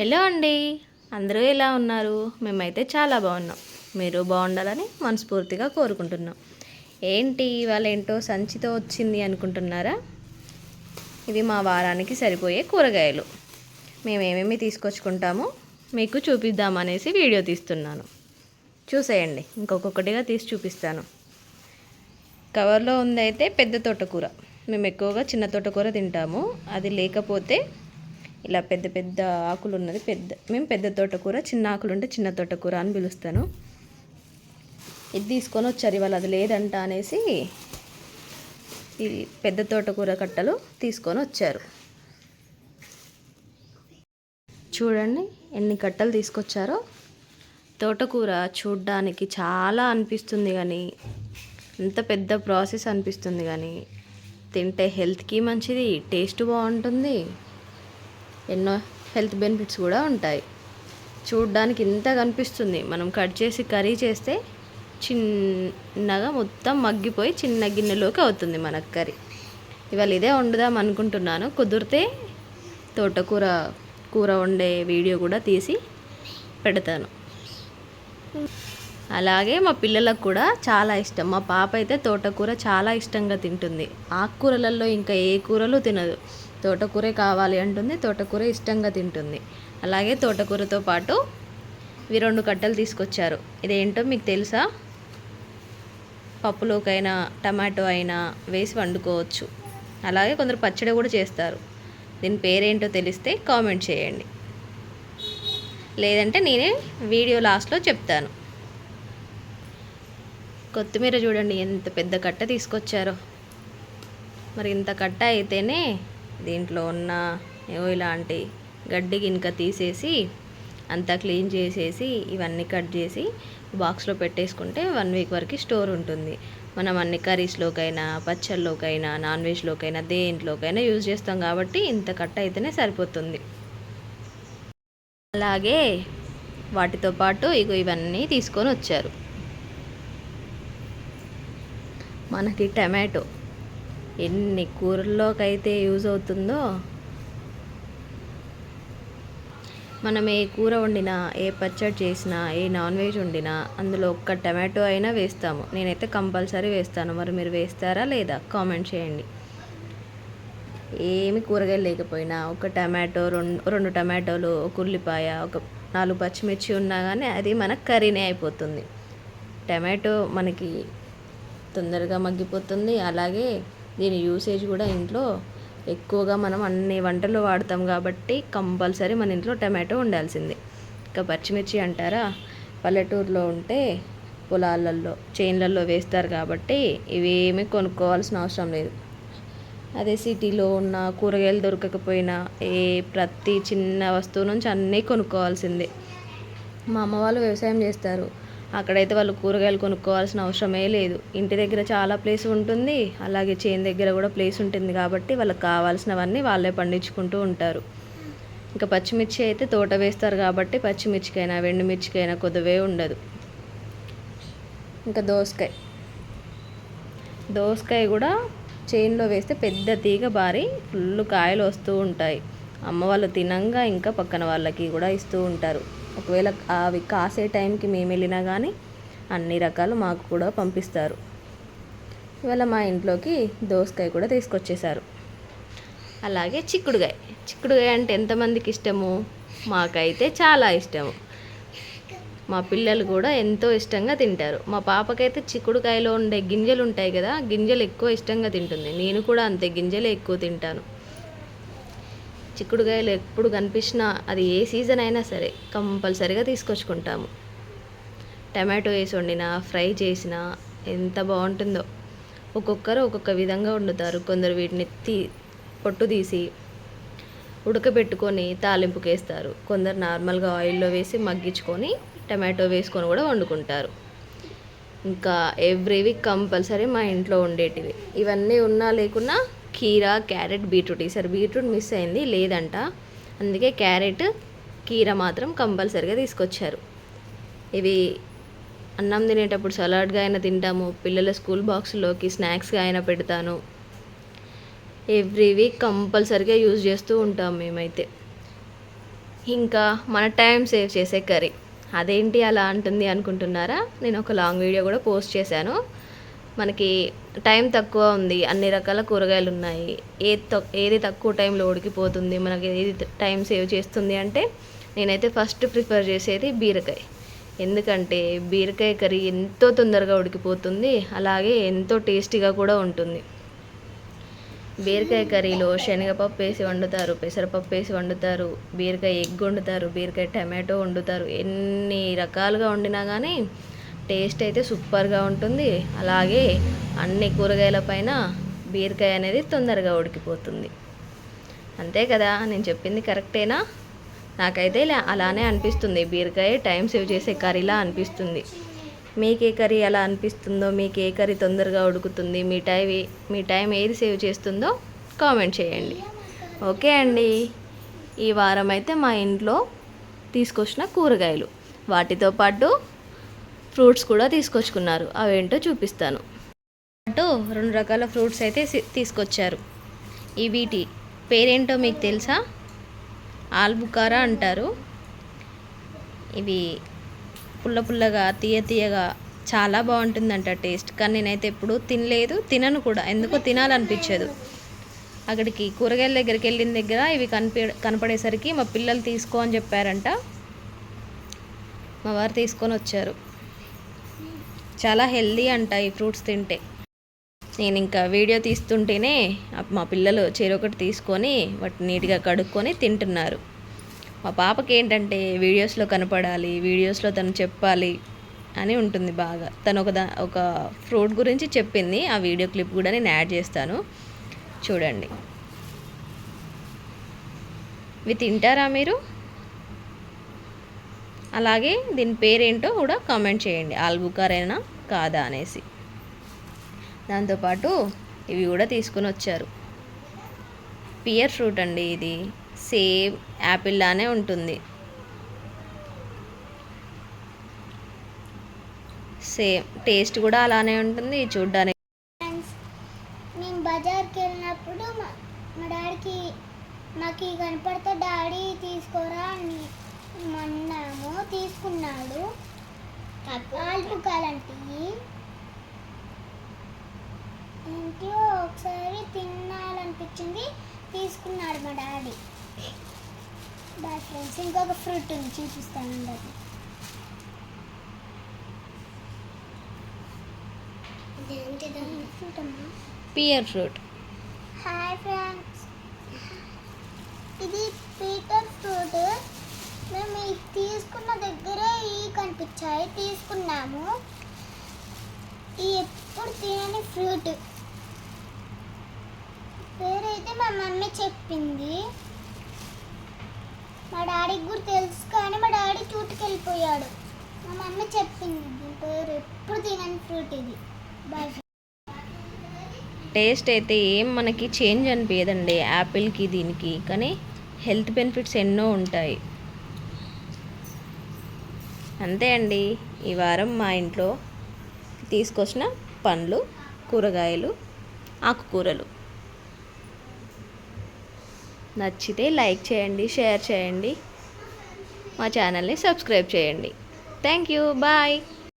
Hello అండి. అందరూ ఎలా ఉన్నారు? మేమైతే చాలా బాగున్నాం. మీరు బాగుండాలని మనస్ఫూర్తిగా కోరుకుంటున్నాం. ఏంటి ఇవాళ ఏంటో సంచితో వచ్చింది అనుకుంటున్నారా? ఇవి మా వారానికి సరిపోయే కూరగాయలు. మేము ఏమేమి తీసుకొచ్చుకుంటామో మీకు చూపిద్దామనేసి వీడియో తీస్తున్నాను. చూసేయండి ఇంకొకటిగా తీసి చూపిస్తాను. కవర్లో ఉందైతే పెద్ద తోటకూర. మేము ఎక్కువగా చిన్న తోటకూర తింటాము. అది లేకపోతే ఇలా పెద్ద పెద్ద ఆకులు ఉన్నది. పెద్ద మేము పెద్ద తోటకూర చిన్న ఆకులు ఉంటే చిన్న తోటకూర అని పిలుస్తాను. ఇది తీసుకొని వచ్చారు ఇవాళ అది లేదంట అనేసి ఇది పెద్ద తోటకూర కట్టలు తీసుకొని వచ్చారు. చూడండి ఎన్ని కట్టలు తీసుకొచ్చారో. తోటకూర చూడ్డానికి చాలా అనిపిస్తుంది కానీ ఎంత పెద్ద ప్రాసెస్ అనిపిస్తుంది కానీ తింటే హెల్త్కి మంచిది టేస్ట్ బాగుంటుంది. ఎన్నో హెల్త్ బెనిఫిట్స్ కూడా ఉంటాయి. చూడ్డానికి ఇంత కనిపిస్తుంది. మనం కట్ చేసి కర్రీ చేస్తే చిన్నగా మొత్తం మగ్గిపోయి చిన్న గిన్నెలోకి అవుతుంది మనకు కర్రీ. ఇవాళ ఇదే వండుదాం అనుకుంటున్నాను. కుదిరితే తోటకూర కూర వండే వీడియో కూడా తీసి పెడతాను. అలాగే మా పిల్లలకు కూడా చాలా ఇష్టం. మా పాప అయితే తోటకూర చాలా ఇష్టంగా తింటుంది. ఆకుకూరలలో ఇంకా ఏ కూరలు తినదు. తోటకూరే కావాలి అంటుంది తోటకూర ఇష్టంగా తింటుంది. అలాగే తోటకూరతో పాటు ఇవి రెండు కట్టలు తీసుకొచ్చారు. ఇదేంటో మీకు తెలుసా? పప్పులోకైనా టమాటో అయినా వేసి వండుకోవచ్చు. అలాగే కొందరు పచ్చడి కూడా చేస్తారు. దీని పేరేంటో తెలిస్తే కామెంట్ చేయండి. లేదంటే నేనే వీడియో లాస్ట్లో చెప్తాను. కొత్తిమీర చూడండి ఎంత పెద్ద కట్ట తీసుకొచ్చారో. మరి ఇంత కట్ట అయితేనే దీంట్లో ఉన్న ఏవో ఇలాంటి గడ్డి గినక తీసేసి అంతా క్లీన్ చేసేసి ఇవన్నీ కట్ చేసి బాక్స్లో పెట్టేసుకుంటే వన్ వీక్ వరకు స్టోర్ ఉంటుంది. మనం అన్ని కర్రీస్లోకైనా పచ్చళ్ళలోకైనా నాన్ వెజ్లోకైనా దేంట్లోకైనా యూజ్ చేస్తాం కాబట్టి ఇంత కట్ అయితేనే సరిపోతుంది. అలాగే వాటితో పాటు ఇగో ఇవన్నీ తీసుకొని వచ్చారు. మనకి టమాటో. ఎన్ని కూరల్లోకైతే యూజ్ అవుతుందో మనం ఏ కూర వండినా ఏ పచ్చడి చేసినా ఏ నాన్ వెజ్ వండినా అందులో ఒక్క టమాటో అయినా వేస్తాము. నేనైతే కంపల్సరీ వేస్తాను. మరి మీరు వేస్తారా లేదా? కామెంట్ చేయండి. ఏమి కూరగాయలు లేకపోయినా ఒక టమాటో రెండు రెండు టమాటోలు ఒక ఉల్లిపాయ ఒక నాలుగు పచ్చిమిర్చి ఉన్నా కానీ అది మన కర్రీనే అయిపోతుంది. టమాటో మనకి తొందరగా మగ్గిపోతుంది. అలాగే దీని యూసేజ్ కూడా ఇంట్లో ఎక్కువగా మనం అన్ని వంటలు వాడతాం కాబట్టి కంపల్సరీ మన ఇంట్లో టమాటో ఉండాల్సిందే. ఇంకా పచ్చిమిర్చి అంటారా? పల్లెటూరులో ఉంటే పొలాలలో చేన్లల్లో వేస్తారు కాబట్టి ఇవేమీ కొనుక్కోవాల్సిన అవసరం లేదు. అదే సిటీలో ఉన్న కూరగాయలు దొరకకపోయినా ఏ ప్రతి చిన్న వస్తువు నుంచి అన్నీ కొనుక్కోవాల్సిందే. మా అమ్మ వాళ్ళు వ్యవసాయం చేస్తారు. అక్కడైతే వాళ్ళు కూరగాయలు కొనుక్కోవాల్సిన అవసరమే లేదు. ఇంటి దగ్గర చాలా ప్లేస్ ఉంటుంది. అలాగే చేను దగ్గర కూడా ప్లేస్ ఉంటుంది కాబట్టి వాళ్ళకి కావాల్సినవన్నీ వాళ్ళే పండించుకుంటూ ఉంటారు. ఇంకా పచ్చిమిర్చి అయితే తోట వేస్తారు కాబట్టి పచ్చిమిర్చికైనా వెండిమిర్చికైనా కొద్దివే ఉండదు. ఇంకా దోసకాయ. దోసకాయ కూడా చేనులో వేస్తే పెద్ద తీగ బారి ఫుల్ కాయలు వస్తూ ఉంటాయి. అమ్మ వాళ్ళు తినంగా ఇంకా పక్కన వాళ్ళకి కూడా ఇస్తూ ఉంటారు. ఒకవేళ అవి కాసే టైంకి మేము వెళ్ళినా కానీ అన్ని రకాలు మాకు కూడా పంపిస్తారు. ఇవాళ మా ఇంట్లోకి దోసకాయ కూడా తీసుకొచ్చేసారు అలాగే చిక్కుడుగాయ. చిక్కుడుగాయ అంటే ఎంతమందికి ఇష్టము? మాకైతే చాలా ఇష్టము. మా పిల్లలు కూడా ఎంతో ఇష్టంగా తింటారు. మా పాపకైతే చిక్కుడుకాయలో ఉండే గింజలు ఉంటాయి కదా గింజలు ఎక్కువ ఇష్టంగా తింటుంది. నేను కూడా అంతే గింజలే ఎక్కువ తింటాను. చిక్కుడుకాయలు ఎప్పుడు కనిపించినా అది ఏ సీజన్ అయినా సరే కంపల్సరీగా తీసుకొచ్చుకుంటాము. టమాటో వేసి వండినా ఫ్రై చేసినా ఎంత బాగుంటుందో. ఒక్కొక్కరు ఒక్కొక్క విధంగా వండుతారు. కొందరు వీటిని తీ పొట్టు తీసి ఉడకబెట్టుకొని తాలింపుకి వేస్తారు కొందరు నార్మల్గా ఆయిల్లో వేసి మగ్గించుకొని టమాటో వేసుకొని కూడా వండుకుంటారు. ఇంకా ఎవ్రీ వీక్ కంపల్సరీ మా ఇంట్లో ఉండేటివి ఇవన్నీ ఉన్నా లేకున్నా కీరా క్యారెట్ బీట్రూట్. ఈసారి బీట్రూట్ మిస్ అయింది లేదంట. అందుకే క్యారెట్ కీర మాత్రం కంపల్సరీగా తీసుకొచ్చారు. ఇవి అన్నం తినేటప్పుడు సలాడ్గా అయినా తింటాము. పిల్లల స్కూల్ బాక్స్లోకి స్నాక్స్గా అయినా పెడతాను. ఎవ్రీ వీక్ కంపల్సరీగా యూజ్ చేస్తూ ఉంటాం మేమైతే. ఇంకా మన టైం సేవ్ చేసే కర్రీ. అదేంటి అలా అంటుంది అనుకుంటున్నారా? నేను ఒక లాంగ్ వీడియో కూడా పోస్ట్ చేశాను. మనకి టైం తక్కువ ఉంది అన్ని రకాల కూరగాయలు ఉన్నాయి ఏది ఏది తక్కువ టైంలో ఉడికిపోతుంది మనకి ఏది టైం సేవ్ చేస్తుంది అంటే నేనైతే ఫస్ట్ ప్రిఫర్ చేసేది బీరకాయ. ఎందుకంటే బీరకాయ కర్రీ ఎంతో తొందరగా ఉడికిపోతుంది అలాగే ఎంతో టేస్టీగా కూడా ఉంటుంది. బీరకాయ కర్రీలో శనగపప్పు వేసి వండుతారు పెసరపప్పు వేసి వండుతారు బీరకాయ ఎగ్ వండుతారు బీరకాయ టమాటో వండుతారు ఎన్ని రకాలుగా వండినా కానీ టేస్ట్ అయితే సూపర్గా ఉంటుంది. అలాగే అన్ని కూరగాయల పైన బీరకాయ అనేది తొందరగా ఉడికిపోతుంది. అంతే కదా? నేను చెప్పింది కరెక్టేనా? నాకైతే ఇలా- అలానే అనిపిస్తుంది. బీరకాయ టైం సేవ్ చేసే కర్రీలా అనిపిస్తుంది. మీకు ఏ కర్రీ ఎలా అనిపిస్తుందో మీకు ఏ కర్రీ తొందరగా ఉడుకుతుంది మీ టైం మీ టైం ఏది సేవ్ చేస్తుందో కామెంట్ చేయండి. ఓకే అండి. ఈ వారం అయితే మా ఇంట్లో తీసుకొచ్చిన కూరగాయలు. వాటితో పాటు ఫ్రూట్స్ కూడా తీసుకొచ్చుకున్నారు. అవేంటో చూపిస్తాను. అటు రెండు రకాల ఫ్రూట్స్ అయితే తీసుకొచ్చారు. ఈ వీటి పేరేంటో మీకు తెలుసా? ఆల్బుకారా అంటారు. ఇవి పుల్ల పుల్లగా తీయ తీయగా చాలా బాగుంటుందంట టేస్ట్. కానీ నేనైతే ఎప్పుడు తినలేదు తినను కూడా. ఎందుకో తినాలనిపించదు. అక్కడికి కూరగాయల దగ్గరికి వెళ్ళిన దగ్గర ఇవి కనిపే కనపడేసరికి మా పిల్లలు తీసుకో అని చెప్పారంట. మా వారు తీసుకొని వచ్చారు. చాలా హెల్దీ అంట ఈ ఫ్రూట్స్ తింటే. నేను ఇంకా వీడియో తీస్తుంటేనే మా పిల్లలు చెరొకటి తీసుకొని వాటిని నీట్గా కడుక్కొని తింటున్నారు. మా పాపకి ఏంటంటే వీడియోస్లో కనపడాలి వీడియోస్లో తను చెప్పాలి అని ఉంటుంది బాగా. తను ఒక దా ఒక ఫ్రూట్ గురించి చెప్పింది. ఆ వీడియో క్లిప్ కూడా నేను యాడ్ చేస్తాను. చూడండి. ఇవి తింటారా మీరు? అలాగే దీని పేరేంటో కూడా కామెంట్ చేయండి. ఆల్బుకారేనా? కాదా అనేసి. దాంతోపాటు ఇవి కూడా తీసుకుని వచ్చారు. పియర్ ఫ్రూట్ అండి ఇది. సేమ్ యాపిల్ లానే ఉంటుంది. సేమ్ టేస్ట్ కూడా అలానే ఉంటుంది చూడ్డానికి. ఫ్రెండ్స్ బజార్కి వెళ్ళినప్పుడు మా డాడీకి మాకు కనపడితే డాడీ తీసుకోరా అని అన్నాము తీసుకున్నాడు. ఆల్పుకాలంటి ఏంటో? ఒకసారి తినాలనిపించింది. తీసుకున్నాడు మా డాడీ. బాయ్ ఫ్రెండ్స్ ఇంకొక ఫ్రూట్ ఉంది. చూపిస్తాను అది ఫ్రూట్ అమ్మా. Pear fruit. Hi friends. ఇది పీటర్ ఫ్రూట్ మేము ఇది తీసుకున్న దగ్గరే ఈ కనిపించాయి తీసుకున్నాము. ఈ ఎప్పుడు తినని ఫ్రూట్. పేరైతే మా మమ్మీ చెప్పింది. మా డాడీకి కూడా తెలుసు కానీ మా డాడీ చూటుకెళ్ళిపోయాడు మా మమ్మీ చెప్పింది దీని పేరు ఎప్పుడు తినని ఫ్రూట్ ఇది. బాయ్ టేస్ట్ అయితే ఏం మనకి చేంజ్ అనిపించదండి యాపిల్కి దీనికి కానీ హెల్త్ బెనిఫిట్స్ ఎన్నో ఉంటాయి. అంతే అండి. ఈ వారం మా ఇంట్లో తీసుకొచ్చిన పండ్లు కూరగాయలు ఆకుకూరలు. నచ్చితే లైక్ చేయండి షేర్ చేయండి. మా ఛానల్ని సబ్స్క్రైబ్ చేయండి. Thank you. బాయ్.